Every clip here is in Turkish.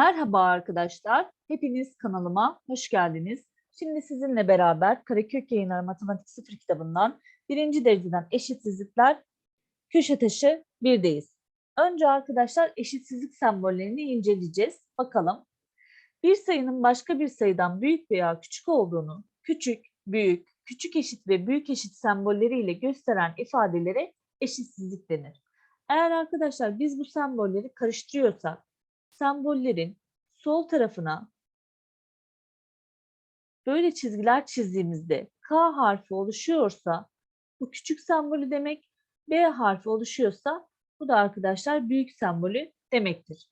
Merhaba arkadaşlar, hepiniz kanalıma hoş geldiniz. Şimdi sizinle beraber Karakök Yayınları Matematik 0 kitabından birinci dereceden eşitsizlikler köşe taşı 1'deyiz. Önce arkadaşlar eşitsizlik sembollerini inceleyeceğiz. Bakalım. Bir sayının başka bir sayıdan büyük veya küçük olduğunu küçük, büyük, küçük eşit ve büyük eşit sembolleriyle gösteren ifadelere eşitsizlik denir. Eğer arkadaşlar biz bu sembolleri karıştırıyorsak sembollerin sol tarafına böyle çizgiler çizdiğimizde K harfi oluşuyorsa bu küçük sembolü demek, B harfi oluşuyorsa bu da arkadaşlar büyük sembolü demektir.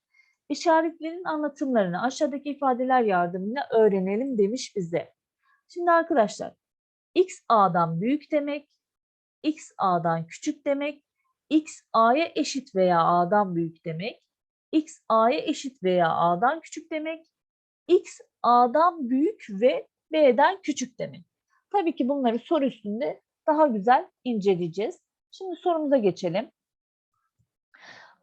İşaretlerin anlatımlarını aşağıdaki ifadeler yardımıyla öğrenelim demiş bize. Şimdi arkadaşlar x a'dan büyük demek, x a'dan küçük demek, x a'ya eşit veya a'dan büyük demek, x a'ya eşit veya a'dan küçük demek, x a'dan büyük ve b'den küçük demek. Tabii ki bunları soru üstünde daha güzel inceleyeceğiz. Şimdi sorumuza geçelim.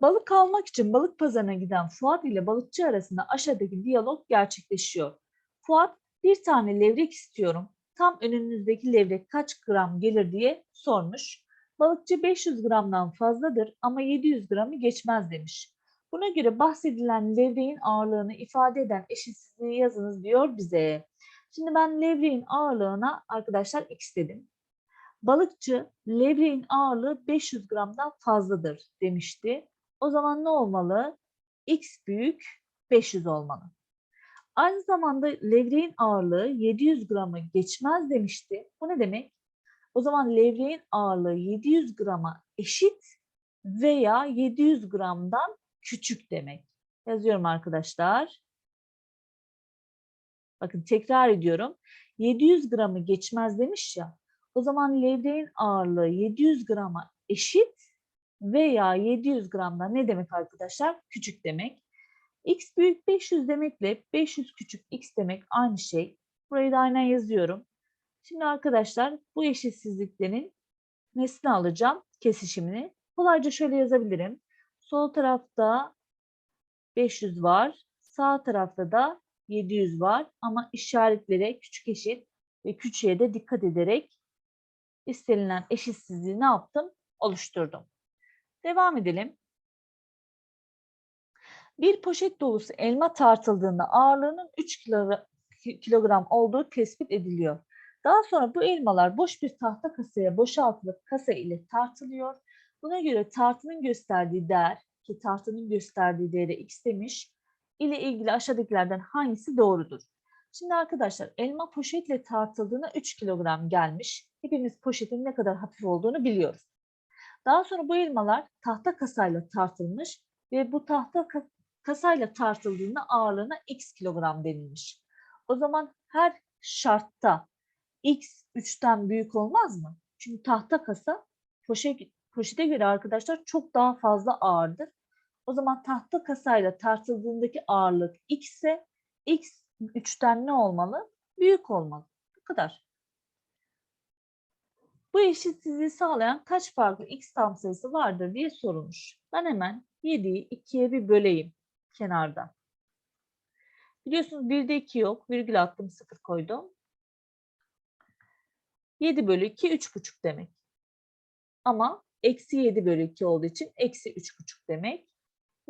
Balık almak için balık pazarına giden Fuat ile balıkçı arasında aşağıdaki diyalog gerçekleşiyor. Fuat bir tane levrek istiyorum. Tam önünüzdeki levrek kaç gram gelir diye sormuş. Balıkçı 500 gramdan fazladır ama 700 gramı geçmez demiş. Buna göre bahsedilen levreğin ağırlığını ifade eden eşitsizliği yazınız diyor bize. Şimdi ben levreğin ağırlığına arkadaşlar x dedim. Balıkçı levreğin ağırlığı 500 gramdan fazladır demişti. O zaman ne olmalı? x büyük 500 olmalı. Aynı zamanda levreğin ağırlığı 700 gramı geçmez demişti. Bu ne demek? O zaman levreğin ağırlığı 700 grama eşit veya 700 gramdan küçük demek. Yazıyorum arkadaşlar. Bakın tekrar ediyorum. 700 gramı geçmez demiş ya. O zaman levreğin ağırlığı 700 grama eşit veya 700 gramdan ne demek arkadaşlar? Küçük demek. X büyük 500 demekle 500 küçük x demek aynı şey. Burayı da aynen yazıyorum. Şimdi arkadaşlar bu eşitsizliklerin nesne alacağım kesişimini. Kolayca şöyle yazabilirim. Sol tarafta 500 var. Sağ tarafta da 700 var. Ama işaretlere küçük eşit ve küçüğe de dikkat ederek istenilen eşitsizliği ne yaptım? Oluşturdum. Devam edelim. Bir poşet dolusu elma tartıldığında ağırlığının 3 kilogram olduğu tespit ediliyor. Daha sonra bu elmalar boş bir tahta kasaya boşaltılıp kasa ile tartılıyor. Buna göre tartının gösterdiği değer ki tartının gösterdiği değeri x demiş ile ilgili aşağıdakilerden hangisi doğrudur? Şimdi arkadaşlar elma poşetle tartıldığına 3 kilogram gelmiş. Hepimiz poşetin ne kadar hafif olduğunu biliyoruz. Daha sonra bu elmalar tahta kasayla tartılmış ve bu tahta kasayla tartıldığında ağırlığına x kilogram denilmiş. O zaman her şartta x 3'ten büyük olmaz mı? Çünkü tahta kasa poşet, poşete göre arkadaşlar çok daha fazla ağırdır. O zaman tahta kasayla tartıldığındaki ağırlık x ise x 3'ten ne olmalı? Büyük olmalı. Bu kadar. Bu eşitsizliği sağlayan kaç farklı x tam sayısı vardır diye sorulmuş. Ben hemen 7'yi 2'ye bir böleyim kenarda. Biliyorsunuz 1'de 2 yok. Virgül attım 0 koydum. 7 bölü 2 3,5 demek. Ama eksi 7 bölü 2 olduğu için eksi 3,5 demek.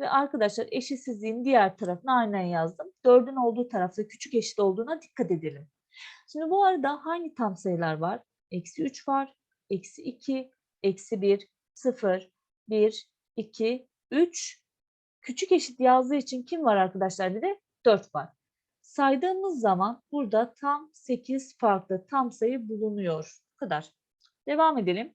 Ve arkadaşlar eşitsizliğin diğer tarafına aynen yazdım. 4'ün olduğu tarafta küçük eşit olduğuna dikkat edelim. Şimdi bu arada hangi tam sayılar var? Eksi 3 var, eksi 2, eksi 1, 0, 1, 2, 3. Küçük eşit yazdığı için kim var arkadaşlar dedi? 4 var. Saydığımız zaman burada tam 8 farklı tam sayı bulunuyor. Bu kadar. Devam edelim.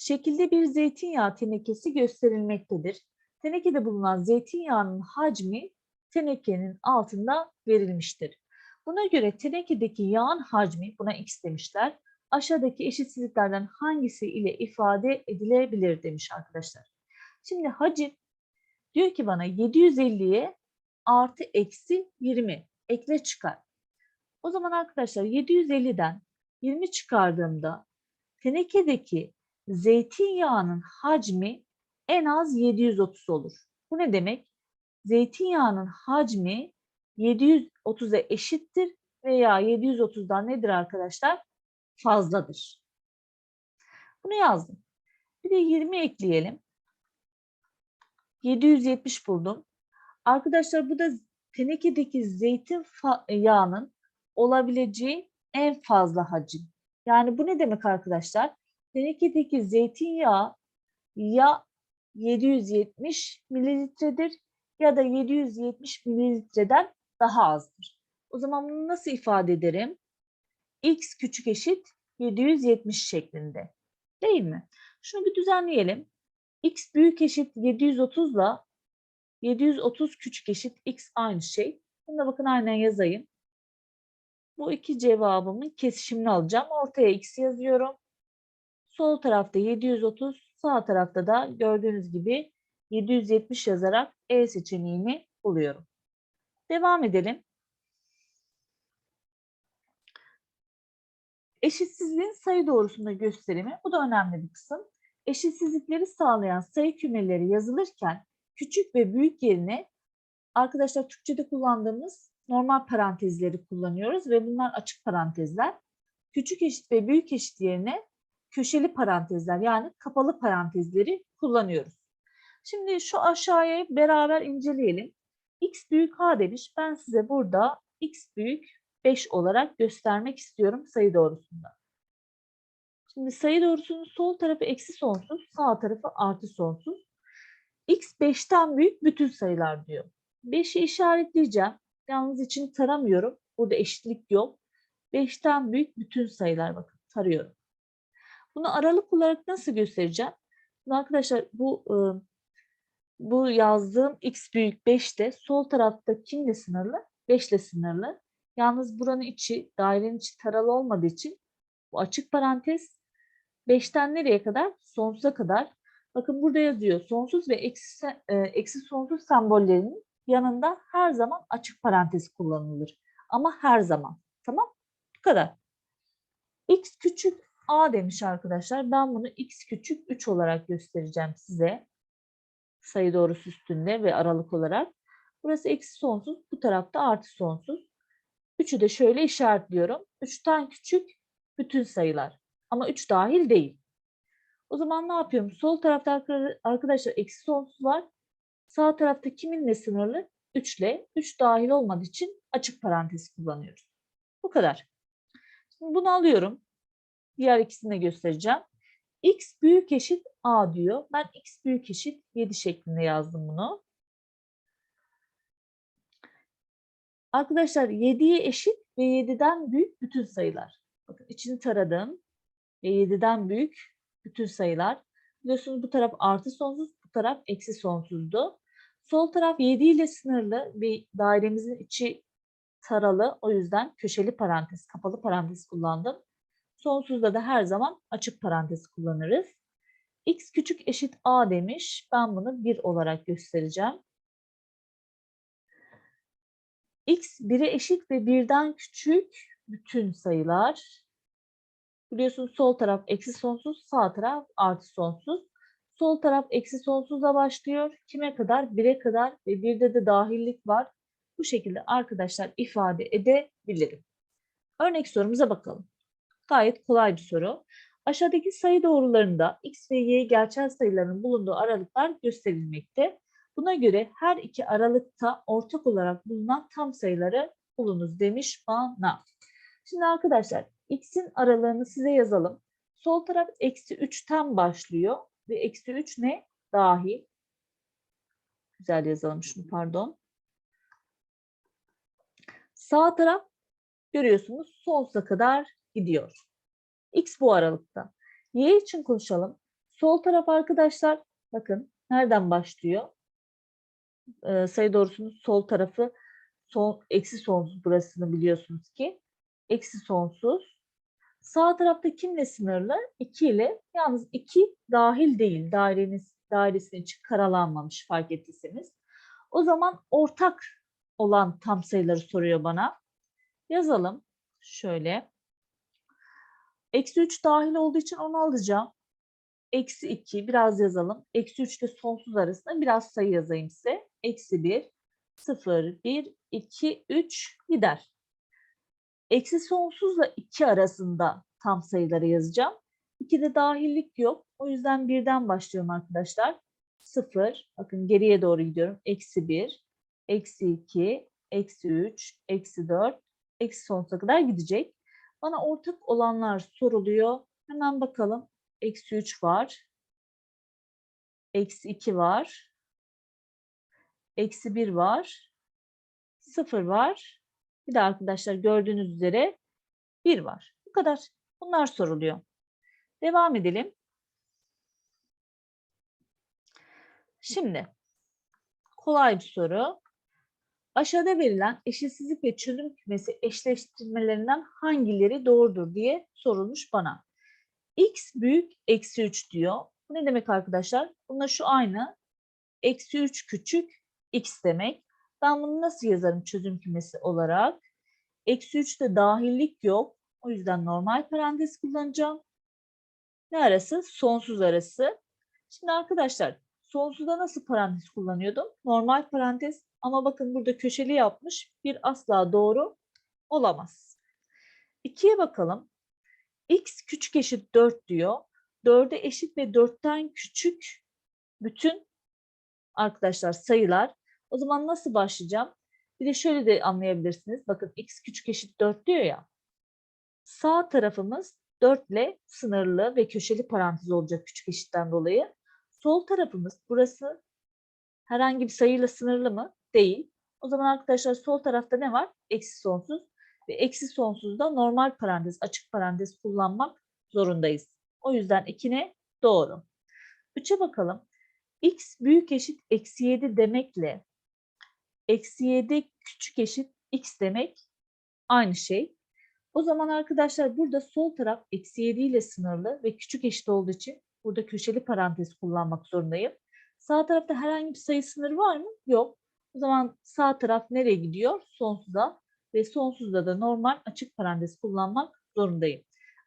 Şekilde bir zeytinyağı tenekesi gösterilmektedir. Tenekede bulunan zeytinyağının hacmi tenekenin altında verilmiştir. Buna göre tenekedeki yağın hacmi, buna x demişler, aşağıdaki eşitsizliklerden hangisi ile ifade edilebilir demiş arkadaşlar. Şimdi hacim diyor ki bana 750'ye artı eksi 20 ekle çıkar. O zaman arkadaşlar 750'den 20 çıkardığımda tenekedeki zeytinyağının hacmi en az 730 olur. Bu ne demek? zeytinyağının hacmi 730'a eşittir veya 730'dan nedir arkadaşlar? Fazladır. Bunu yazdım. Bir de 20 ekleyelim. 770 buldum. Arkadaşlar bu da tenekedeki zeytin yağının olabileceği en fazla hacim. Yani bu ne demek arkadaşlar? Tenekedeki zeytinyağı ya 770 mililitredir ya da 770 mililitreden daha azdır. O zaman bunu nasıl ifade ederim? x küçük eşit 770 şeklinde. Değil mi? Şunu bir düzenleyelim. x büyük eşit 730 ile 730 küçük eşit x aynı şey. Bunu da bakın aynen yazayım. Bu iki cevabımın kesişimini alacağım. Ortaya x yazıyorum. Sol tarafta 730, sağ tarafta da gördüğünüz gibi 770 yazarak E seçeneğini buluyorum. Devam edelim. Eşitsizliğin sayı doğrusunda gösterimi. Bu da önemli bir kısım. Eşitsizlikleri sağlayan sayı kümeleri yazılırken küçük ve büyük yerine arkadaşlar Türkçe'de kullandığımız normal parantezleri kullanıyoruz ve bunlar açık parantezler. Küçük eşit ve büyük eşit yerine köşeli parantezler yani kapalı parantezleri kullanıyoruz. Şimdi şu aşağıya beraber inceleyelim. x büyük a demiş. Ben size burada x büyük 5 olarak göstermek istiyorum sayı doğrusunda. Şimdi sayı doğrusunun sol tarafı eksi sonsuz, sağ tarafı artı sonsuz. x 5'ten büyük bütün sayılar diyor. 5'i işaretleyeceğim. Yalnız için taramıyorum. Burada eşitlik yok. 5'ten büyük bütün sayılar bakın tarıyorum. Bunu aralık olarak nasıl göstereceğim? Şimdi arkadaşlar bu bu yazdığım x büyük 5'te sol tarafta kimle sınırlı? 5 ile sınırlı. Yalnız buranın içi, dairenin içi taralı olmadığı için bu açık parantez 5'ten nereye kadar? Sonsuza kadar. Bakın burada yazıyor. Sonsuz ve eksi, e, eksi sonsuz sembollerinin yanında her zaman açık parantez kullanılır. Ama her zaman. Tamam? Bu kadar. X küçük A demiş arkadaşlar. Ben bunu X küçük 3 olarak göstereceğim size. Sayı doğrusu üstünde ve aralık olarak. Burası eksi sonsuz. Bu tarafta artı sonsuz. 3'ü de şöyle işaretliyorum. 3'ten küçük bütün sayılar. Ama 3 dahil değil. O zaman ne yapıyorum? Sol tarafta arkadaşlar eksi sonsuz var. Sağ tarafta kiminle sınırlı? 3 ile. 3 dahil olmadığı için açık parantez kullanıyoruz. Bu kadar. Şimdi bunu alıyorum. Diğer ikisini de göstereceğim. x büyük eşit a diyor. Ben x büyük eşit 7 şeklinde yazdım bunu. Arkadaşlar 7'ye eşit ve 7'den büyük bütün sayılar. Bakın içini taradım. Ve 7'den büyük bütün sayılar. Biliyorsunuz bu taraf artı sonsuz, bu taraf eksi sonsuzdu. Sol taraf 7 ile sınırlı ve dairemizin içi taralı. O yüzden köşeli parantez, kapalı parantez kullandım. Sonsuzda da her zaman açık parantez kullanırız. x küçük eşit a demiş. Ben bunu 1 olarak göstereceğim x 1'e eşit ve birden küçük bütün sayılar. Biliyorsunuz sol taraf eksi sonsuz, sağ taraf artı sonsuz. Sol taraf eksi sonsuzla başlıyor. Kime kadar? 1'e kadar ve 1'de de dahillik var. Bu şekilde arkadaşlar ifade edebilirim. Örnek sorumuza bakalım. Gayet kolay bir soru. Aşağıdaki sayı doğrularında x ve y gerçel sayıların bulunduğu aralıklar gösterilmekte. Buna göre her iki aralıkta ortak olarak bulunan tam sayıları bulunuz demiş bana. Şimdi arkadaşlar x'in aralığını size yazalım. Sol taraf eksi 3'ten başlıyor ve eksi 3 ne? Dahil. Güzel yazalım şunu pardon. Sağ taraf görüyorsunuz sonsuza kadar gidiyor. X bu aralıkta. Y için konuşalım. Sol taraf arkadaşlar bakın nereden başlıyor? e, sayı doğrusunun sol tarafı son, eksi sonsuz burasını biliyorsunuz ki. Eksi sonsuz. Sağ tarafta kimle sınırlı? 2 ile. Yalnız 2 dahil değil. Daireniz, dairesinin içi karalanmamış fark ettiyseniz. O zaman ortak olan tam sayıları soruyor bana. Yazalım. Şöyle. Eksi 3 dahil olduğu için onu alacağım. Eksi 2 biraz yazalım. Eksi 3 ile sonsuz arasında biraz sayı yazayım size. Eksi 1, 0, 1, 2, 3 gider. Eksi sonsuzla 2 arasında tam sayıları yazacağım. 2'de dahillik yok. O yüzden birden başlıyorum arkadaşlar. 0, bakın geriye doğru gidiyorum. Eksi 1, eksi 2, eksi 3, eksi 4, eksi sonsuza kadar gidecek. Bana ortak olanlar soruluyor. Hemen bakalım. Eksi 3 var. Eksi 2 var. Eksi 1 var. 0 var. Bir de arkadaşlar gördüğünüz üzere 1 var. Bu kadar. Bunlar soruluyor. Devam edelim. Şimdi kolay bir soru. Aşağıda verilen eşitsizlik ve çözüm kümesi eşleştirmelerinden hangileri doğrudur diye sorulmuş bana. x büyük eksi 3 diyor. Bu ne demek arkadaşlar? Bunda şu aynı. Eksi 3 küçük x demek. Ben bunu nasıl yazarım çözüm kümesi olarak? Eksi 3'te dahillik yok. O yüzden normal parantez kullanacağım. Ne arası? Sonsuz arası. Şimdi arkadaşlar sonsuza nasıl parantez kullanıyordum? Normal parantez ama bakın burada köşeli yapmış. Bir asla doğru olamaz. 2'ye bakalım. x küçük eşit 4 diyor. 4'e eşit ve 4'ten küçük bütün arkadaşlar sayılar. O zaman nasıl başlayacağım? Bir de şöyle de anlayabilirsiniz. Bakın x küçük eşit 4 diyor ya. Sağ tarafımız 4 ile sınırlı ve köşeli parantez olacak küçük eşitten dolayı. Sol tarafımız burası herhangi bir sayıyla sınırlı mı? Değil. O zaman arkadaşlar sol tarafta ne var? Eksi sonsuz. Ve eksi sonsuzda normal parantez, açık parantez kullanmak zorundayız. O yüzden 2 ne? Doğru. 3'e bakalım. x büyük eşit eksi 7 demekle eksi 7 küçük eşit x demek aynı şey. O zaman arkadaşlar burada sol taraf eksi 7 ile sınırlı ve küçük eşit olduğu için burada köşeli parantez kullanmak zorundayım. Sağ tarafta herhangi bir sayı sınırı var mı? Yok. O zaman sağ taraf nereye gidiyor? Sonsuza ve sonsuzda da normal açık parantez kullanmak zorundayım.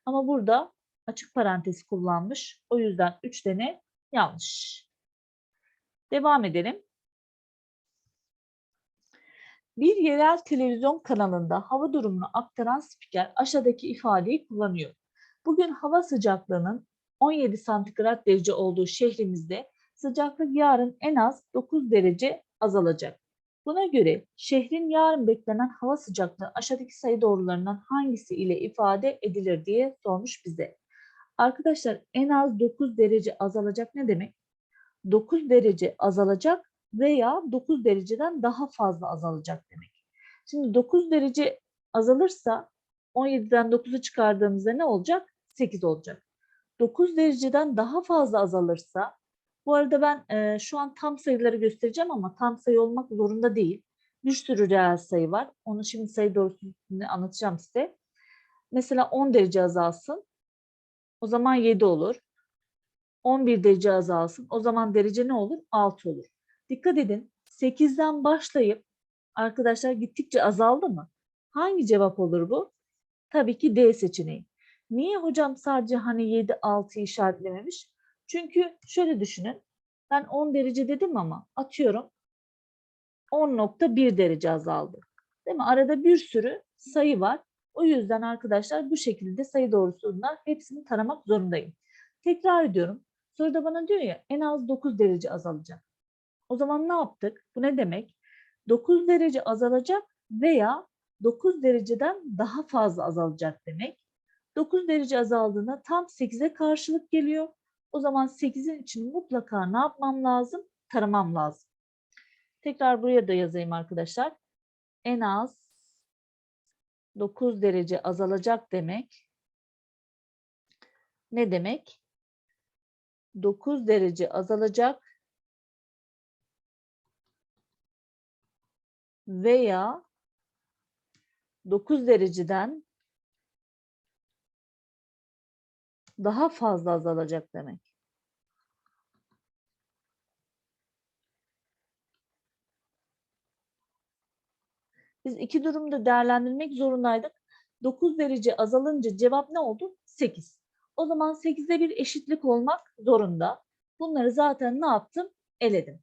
Ama burada açık parantez kullanmış. O yüzden 3 tane yanlış. Devam edelim. Bir yerel televizyon kanalında hava durumunu aktaran spiker aşağıdaki ifadeyi kullanıyor. Bugün hava sıcaklığının 17 santigrat derece olduğu şehrimizde sıcaklık yarın en az 9 derece azalacak. Buna göre şehrin yarın beklenen hava sıcaklığı aşağıdaki sayı doğrularından hangisi ile ifade edilir diye sormuş bize. Arkadaşlar en az 9 derece azalacak ne demek? 9 derece azalacak veya 9 dereceden daha fazla azalacak demek. Şimdi 9 derece azalırsa 17'den 9'u çıkardığımızda ne olacak? 8 olacak. 9 dereceden daha fazla azalırsa bu arada ben e, şu an tam sayıları göstereceğim ama tam sayı olmak zorunda değil. Bir sürü reel sayı var. Onu şimdi sayı doğrusunu anlatacağım size. Mesela 10 derece azalsın. O zaman 7 olur. 11 derece azalsın. O zaman derece ne olur? 6 olur. Dikkat edin. 8'den başlayıp arkadaşlar gittikçe azaldı mı? Hangi cevap olur bu? Tabii ki D seçeneği. Niye hocam sadece hani 7 6 işaretlememiş? Çünkü şöyle düşünün. Ben 10 derece dedim ama atıyorum 10.1 derece azaldı. Değil mi? Arada bir sürü sayı var. O yüzden arkadaşlar bu şekilde sayı doğrusunda hepsini taramak zorundayım. Tekrar ediyorum. Soruda bana diyor ya en az 9 derece azalacak. O zaman ne yaptık? Bu ne demek? 9 derece azalacak veya 9 dereceden daha fazla azalacak demek. 9 derece azaldığında tam 8'e karşılık geliyor. O zaman 8'in için mutlaka ne yapmam lazım? Taramam lazım. Tekrar buraya da yazayım arkadaşlar. En az 9 derece azalacak demek. Ne demek? 9 derece azalacak veya 9 dereceden daha fazla azalacak demek. Biz iki durumda değerlendirmek zorundaydık. 9 derece azalınca cevap ne oldu? 8. O zaman 8'de bir eşitlik olmak zorunda. Bunları zaten ne yaptım? Eledim.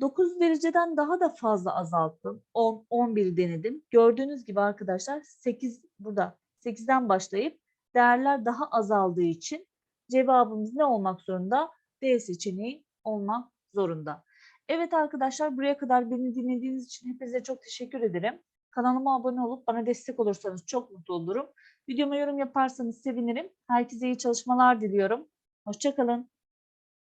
9 dereceden daha da fazla azalttım. 10, 11 denedim. Gördüğünüz gibi arkadaşlar 8 burada 8'den başlayıp değerler daha azaldığı için cevabımız ne olmak zorunda? D seçeneği olmak zorunda. Evet arkadaşlar buraya kadar beni dinlediğiniz için hepinize çok teşekkür ederim. Kanalıma abone olup bana destek olursanız çok mutlu olurum. Videoma yorum yaparsanız sevinirim. Herkese iyi çalışmalar diliyorum. Hoşçakalın.